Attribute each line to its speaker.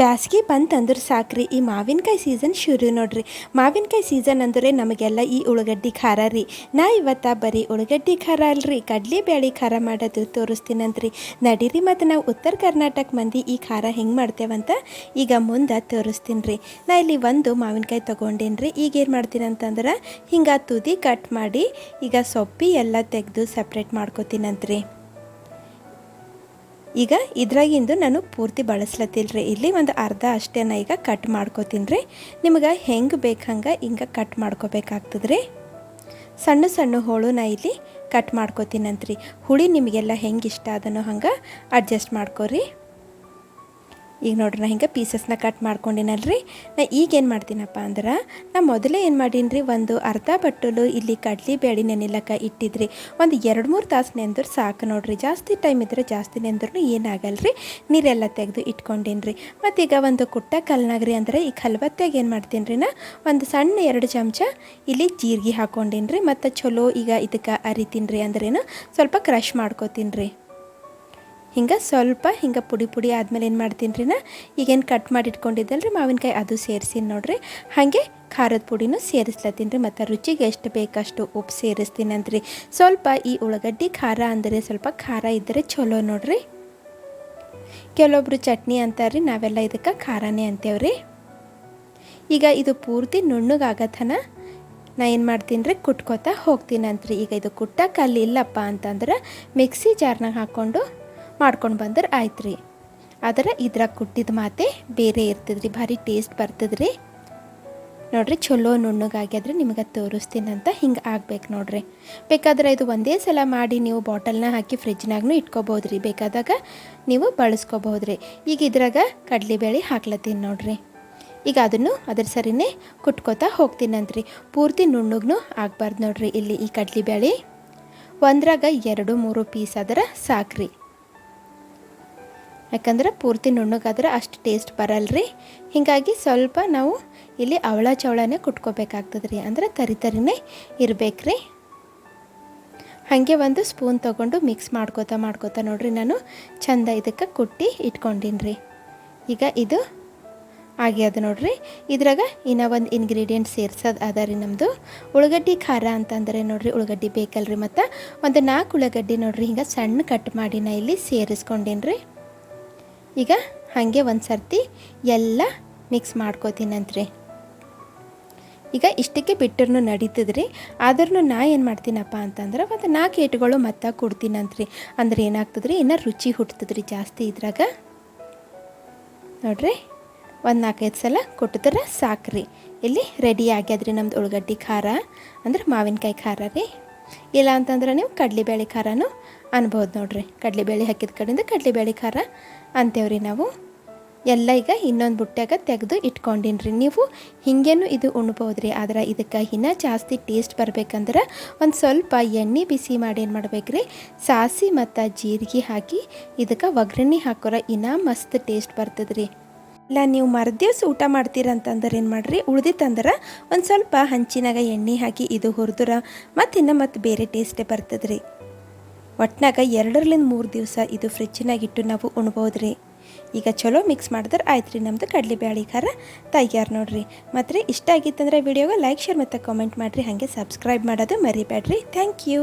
Speaker 1: ಬ್ಯಾಸ್ಗೆ ಬಂತಂದ್ರೆ ಸಾಕ್ರಿ. ಈ ಮಾವಿನಕಾಯಿ ಸೀಸನ್ ಶುರು ನೋಡ್ರಿ. ಮಾವಿನಕಾಯಿ ಸೀಸನ್ ಅಂದರೆ ನಮಗೆಲ್ಲ ಈ ಉಳ್ಳಾಗಡ್ಡಿ ಖಾರ ರೀ. ನಾ ಇವತ್ತ ಬರೀ ಉಳ್ಳಾಗಡ್ಡಿ ಖಾರ ಅಲ್ರಿ. ಕಡಲೆ ಬೇಳೆ ಖಾರ ಮಾಡೋದು ತೋರಿಸ್ತೀನಂತ್ರಿ. ನಡೀರಿ ಮತ್ತು ನಾವು ಉತ್ತರ ಕರ್ನಾಟಕ ಮಂದಿ ಈ ಖಾರ ಹೆಂಗೆ ಮಾಡ್ತೇವಂತ ಈಗ ಮುಂದೆ ತೋರಿಸ್ತೀನಿ ರೀ ನಾ ಇಲ್ಲಿ ಒಂದು ಮಾವಿನಕಾಯಿ ತೊಗೊಂಡೇನಿ ರೀ ಈಗ ಏನು ಮಾಡ್ತೀನಿ ಅಂತಂದ್ರೆ ಹಿಂಗೆ ತುದಿ ಕಟ್ ಮಾಡಿ ಈಗ ಸೊಪ್ಪಿ ಎಲ್ಲ ತೆಗೆದು ಸಪ್ರೇಟ್ ಮಾಡ್ಕೋತೀನಂತ್ರಿ. ಈಗ ಇದ್ರಾಗಿಂದು ನಾನು ಪೂರ್ತಿ ಬಳಸ್ಲತ್ತಿಲ್ಲ ರೀ ಇಲ್ಲಿ ಒಂದು ಅರ್ಧ ಅಷ್ಟೇನ ಈಗ ಕಟ್ ಮಾಡ್ಕೋತೀನಿ ರೀ ನಿಮಗೆ ಹೆಂಗೆ ಬೇಕು ಹಂಗೆ ಹಿಂಗೆ ಕಟ್ ಮಾಡ್ಕೋಬೇಕಾಗ್ತದೆ ರೀ ಸಣ್ಣ ಸಣ್ಣ ಹೋಳುನ ಇಲ್ಲಿ ಕಟ್ ಮಾಡ್ಕೋತೀನಂತ್ರಿ. ಹುಳಿ ನಿಮಗೆಲ್ಲ ಹೆಂಗೆ ಇಷ್ಟ ಅದನ್ನು ಹಂಗೆ ಅಡ್ಜಸ್ಟ್ ಮಾಡ್ಕೊರಿ. ಈಗ ನೋಡ್ರಿ, ನಾ ಹಿಂಗೆ ಪೀಸಸ್ನ ಕಟ್ ಮಾಡ್ಕೊಂಡಿನಲ್ರಿ. ನಾ ಈಗ ಏನು ಮಾಡ್ತೀನಪ್ಪ ಅಂದ್ರೆ, ನಾ ಮೊದಲೇ ಏನು ಮಾಡೀನಿ ರೀ ಒಂದು ಅರ್ಧ ಬಟ್ಟಲು ಇಲ್ಲಿ ಕಡ್ಲಿ ಬೇಳೆ ನೆನಿಲಕ್ಕ ಇಟ್ಟಿದ್ರಿ. ಒಂದು ಎರಡು ಮೂರು ತಾಸು ನೆಂದ್ರೆ ಸಾಕು ನೋಡ್ರಿ, ಜಾಸ್ತಿ ಟೈಮ್ ಇದ್ರೆ ಜಾಸ್ತಿ ನೆಂದ್ರೂ ಏನಾಗಲ್ಲ ರೀ ನೀರೆಲ್ಲ ತೆಗೆದು ಇಟ್ಕೊಂಡಿನ್ರಿ. ಮತ್ತು ಮತ್ತೀಗ ಒಂದು ಕುಟ್ಟ ಕಲ್ನಾಗ್ರಿ ಅಂದ್ರೆ ಈ ಹಲವತ್ತಾಗ ಏನು ಮಾಡ್ತೀನಿ ರೀ ನಾ, ಒಂದು ಸಣ್ಣ ಎರಡು ಚಮಚ ಇಲ್ಲಿ ಜೀರಿಗೆ ಹಾಕ್ಕೊಂಡಿನ್ರಿ ಮತ್ತು ಚಲೋ ಈಗ ಇದಕ್ಕೆ ಅರಿತೀನಿ ರೀ ಅಂದ್ರೇನು, ಸ್ವಲ್ಪ ಕ್ರಷ್ ಮಾಡ್ಕೋತೀನಿ ರೀ ಹಿಂಗೆ ಸ್ವಲ್ಪ ಹಿಂಗೆ ಪುಡಿ ಪುಡಿ ಆದಮೇಲೆ ಏನು ಮಾಡ್ತೀನಿ ರೀ ನಾ? ಈಗೇನು ಕಟ್ ಮಾಡಿ ರೀ ಮಾವಿನಕಾಯಿ ಅದು ಸೇರಿಸಿನಿ ನೋಡ್ರಿ. ಹಾಗೆ ಖಾರದ ಪುಡಿನೂ ಸೇರಿಸ್ಲತ್ತೀನಿ ರೀ, ಮತ್ತು ರುಚಿಗೆ ಎಷ್ಟು ಬೇಕಷ್ಟು ಉಪ್ಪು ಸೇರಿಸ್ತೀನಂತ್ರಿ ಸ್ವಲ್ಪ ಈ ಉಳ್ಳಾಗಡ್ಡಿ ಖಾರ ಅಂದರೆ ಸ್ವಲ್ಪ ಖಾರ ಇದ್ದರೆ ಚಲೋ ನೋಡ್ರಿ. ಕೆಲವೊಬ್ರು ಚಟ್ನಿ ಅಂತಾರೆ ನಾವೆಲ್ಲ ಇದಕ್ಕೆ ಖಾರನೇ ಅಂತೇವ್ರಿ ಈಗ ಇದು ಪೂರ್ತಿ ನುಣ್ಣಗಾಗತನ ನಾ ಏನು ಮಾಡ್ತೀನಿ ರೀ, ಕುಟ್ಕೋತಾ ಹೋಗ್ತೀನಂತ್ರಿ. ಈಗ ಇದು ಕುಟ್ಟಕ್ಕೆ ಅಲ್ಲಿ ಇಲ್ಲಪ್ಪ ಅಂತಂದ್ರೆ ಮಿಕ್ಸಿ ಜಾರ್ನಾಗ ಹಾಕ್ಕೊಂಡು ಮಾಡ್ಕೊಂಡು ಬಂದ್ರೆ ಆಯ್ತು ರೀ. ಆದ್ರೆ ಇದ್ರಾಗ ಕುಟ್ಟಿದ ಮಾತೆ ಬೇರೆ ಇರ್ತದ್ರಿ, ಭಾರಿ ಟೇಸ್ಟ್ ಬರ್ತದ್ರಿ. ನೋಡ್ರಿ ಚಲೋ ನುಣ್ಣಗಾಗ್ಯದ್ರೆ, ನಿಮಗೆ ತೋರಿಸ್ತೀನಿ ಅಂತ ಹಿಂಗೆ ಆಗ್ಬೇಕು ನೋಡ್ರಿ. ಬೇಕಾದ್ರೆ ಇದು ಒಂದೇ ಸಲ ಮಾಡಿ ನೀವು ಬಾಟಲ್ನ ಹಾಕಿ ಫ್ರಿಜ್ನಾಗೂ ಇಟ್ಕೋಬೋದು ರೀ ಬೇಕಾದಾಗ ನೀವು ಬಳಸ್ಕೋಬಹುದು ರೀ ಈಗ ಇದ್ರಾಗ ಕಡಲೆಬೇಳೆ ಹಾಕ್ಲತ್ತೀನಿ ನೋಡ್ರಿ. ಈಗ ಅದನ್ನು ಅದ್ರ ಸರಿನೇ ಕುಟ್ಕೋತಾ ಹೋಗ್ತೀನಂತ್ರಿ ಪೂರ್ತಿ ನುಣ್ಣಗೂ ಆಗ್ಬಾರ್ದು ನೋಡ್ರಿ ಇಲ್ಲಿ ಈ ಕಡ್ಲಿಬೇಳೆ ಒಂದ್ರಾಗ ಎರಡು ಮೂರು ಪೀಸ್ ಆದ್ರೆ ಸಾಕ್ರಿ. ಯಾಕಂದ್ರೆ ಪೂರ್ತಿ ನುಣ್ಣಗಾದ್ರೆ ಅಷ್ಟು ಟೇಸ್ಟ್ ಬರಲ್ರಿ. ಹೀಗಾಗಿ ಸ್ವಲ್ಪ ನಾವು ಇಲ್ಲಿ ಅವಳ ಚವಳನೇ ಕುಟ್ಕೋಬೇಕಾಗ್ತದೆ ರೀ ಅಂದ್ರೆ ತರಿ ತರಿನೇ ರೀ ಹಾಗೆ ಒಂದು ಸ್ಪೂನ್ ತೊಗೊಂಡು ಮಿಕ್ಸ್ ಮಾಡ್ಕೋತಾ ಮಾಡ್ಕೋತಾ ನೋಡ್ರಿ ನಾನು ಚಂದ ಇದಕ್ಕೆ ಕುಟ್ಟಿ ಇಟ್ಕೊಂಡಿನ್ರಿ. ಈಗ ಇದು ಆಗ್ಯದ ನೋಡ್ರಿ. ಇದ್ರಾಗ ಇನ್ನೂ ಒಂದು ಇಂಗ್ರೀಡಿಯೆಂಟ್ ಸೇರ್ಸೋದು ಅದ ರೀ ನಮ್ಮದು ಉಳ್ಳಾಗಡ್ಡಿ ಖಾರ ಅಂತಂದರೆ ನೋಡ್ರಿ ಉಳ್ಳಾಗಡ್ಡಿ ಬೇಕಲ್ರಿ ಮತ್ತು. ಒಂದು ನಾಲ್ಕು ಉಳ್ಳಾಗಡ್ಡಿ ನೋಡ್ರಿ ಹಿಂಗೆ ಸಣ್ಣ ಕಟ್ ಮಾಡಿ ನಾ ಇಲ್ಲಿ ಸೇರಿಸ್ಕೊಂಡೇನಿ ರೀ ಈಗ ಹಾಗೆ ಒಂದು ಸರ್ತಿ ಎಲ್ಲ ಮಿಕ್ಸ್ ಮಾಡ್ಕೋತೀನಂತ್ರಿ. ಈಗ ಇಷ್ಟಕ್ಕೆ ಬಿಟ್ಟರು ನಡೀತದ್ರಿ ಆದ್ರೂ ನಾ ಏನು ಮಾಡ್ತೀನಪ್ಪ ಅಂತಂದ್ರೆ ಒಂದು ನಾಲ್ಕು ಏಟುಗಳು ಮತ್ತೆ ಕೊಡ್ತೀನಂತ್ರಿ. ಅಂದ್ರೆ ಏನಾಗ್ತದ್ರಿ, ಇನ್ನೂ ರುಚಿ ಹುಟ್ತದ್ರಿ ಜಾಸ್ತಿ ಇದ್ರಾಗ. ನೋಡ್ರಿ, ಒಂದು ನಾಲ್ಕೈದು ಸಲ ಕೊಟ್ಟಿದ್ರೆ ಸಾಕ್ರಿ. ಇಲ್ಲಿ ರೆಡಿ ಆಗ್ಯಾದ್ರಿ ನಮ್ದು ಉಳ್ಳಗಡ್ಡಿ ಖಾರ. ಅಂದ್ರೆ ಮಾವಿನಕಾಯಿ ಖಾರ ರೀ. ಇಲ್ಲ ಅಂತಂದ್ರೆ ನೀವು ಕಡಲೆಬೇಳೆ ಖಾರನೂ ಅನ್ಬೋದು ನೋಡ್ರಿ. ಕಡಲೆಬೇಳೆ ಹಾಕಿದ ಕಡೆಯಿಂದ ಕಡಲೆಬೇಳೆ ಖಾರ ಅಂತೇವ್ರಿ ನಾವು. ಎಲ್ಲ ಈಗ ಇನ್ನೊಂದು ಬುಟ್ಟ್ಯಾಗ ತೆಗೆದು ಇಟ್ಕೊಂಡಿನ್ರಿ. ನೀವು ಹಿಂಗೇನು ಇದು ಉಣ್ಬೋದು ರೀ ಆದ್ರೆ ಇದಕ್ಕೆ ಇನ್ನೂ ಜಾಸ್ತಿ ಟೇಸ್ಟ್ ಬರ್ಬೇಕಂದ್ರೆ ಒಂದು ಸ್ವಲ್ಪ ಎಣ್ಣೆ ಬಿಸಿ ಮಾಡಿ ಏನು ಮಾಡ್ಬೇಕು ರೀ ಸಾಸಿ ಮತ್ತು ಜೀರಿಗೆ ಹಾಕಿ ಇದಕ್ಕೆ ಒಗ್ಗರಣೆ ಹಾಕೋರ ಇನ್ನೂ ಮಸ್ತ್ ಟೇಸ್ಟ್ ಬರ್ತದ್ರಿ. ಇಲ್ಲ ನೀವು ಮರ್ದಿವ್ಸ ಊಟ ಮಾಡ್ತೀರಂತಂದ್ರೆ ಏನು ಮಾಡಿರಿ? ಉಳ್ದಿತ್ತಂದ್ರೆ ಒಂದು ಸ್ವಲ್ಪ ಹಂಚಿನಾಗ ಎಣ್ಣೆ ಹಾಕಿ ಇದು ಹುರಿದ್ರ, ಮತ್ತು ಇನ್ನು ಮತ್ತು ಬೇರೆ ಟೇಸ್ಟೇ ಬರ್ತದೆ ರೀ ಒಟ್ನಾಗ ಎರಡರಿಂದ ಮೂರು ದಿವಸ ಇದು ಫ್ರಿಜ್ಜಿನಾಗ ಇಟ್ಟು ನಾವು ಉಣ್ಬೋದು ರೀ ಈಗ ಚಲೋ ಮಿಕ್ಸ್ ಮಾಡಿದ್ರೆ ಆಯ್ತು ರೀ ನಮ್ಮದು ಕಡಲೆ ಬ್ಯಾಳಿ ಖಾರ ತಯಾರು ನೋಡ್ರಿ. ಮತ್ತು ಇಷ್ಟ ಆಗಿತ್ತಂದ್ರೆ ವಿಡಿಯೋಗೆ ಲೈಕ್ ಶೇರ್ ಮತ್ತು ಕಾಮೆಂಟ್ ಮಾಡಿರಿ. ಹಾಗೆ ಸಬ್ಸ್ಕ್ರೈಬ್ ಮಾಡೋದು ಮರಿಬೇಡ್ರಿ ಥ್ಯಾಂಕ್ ಯು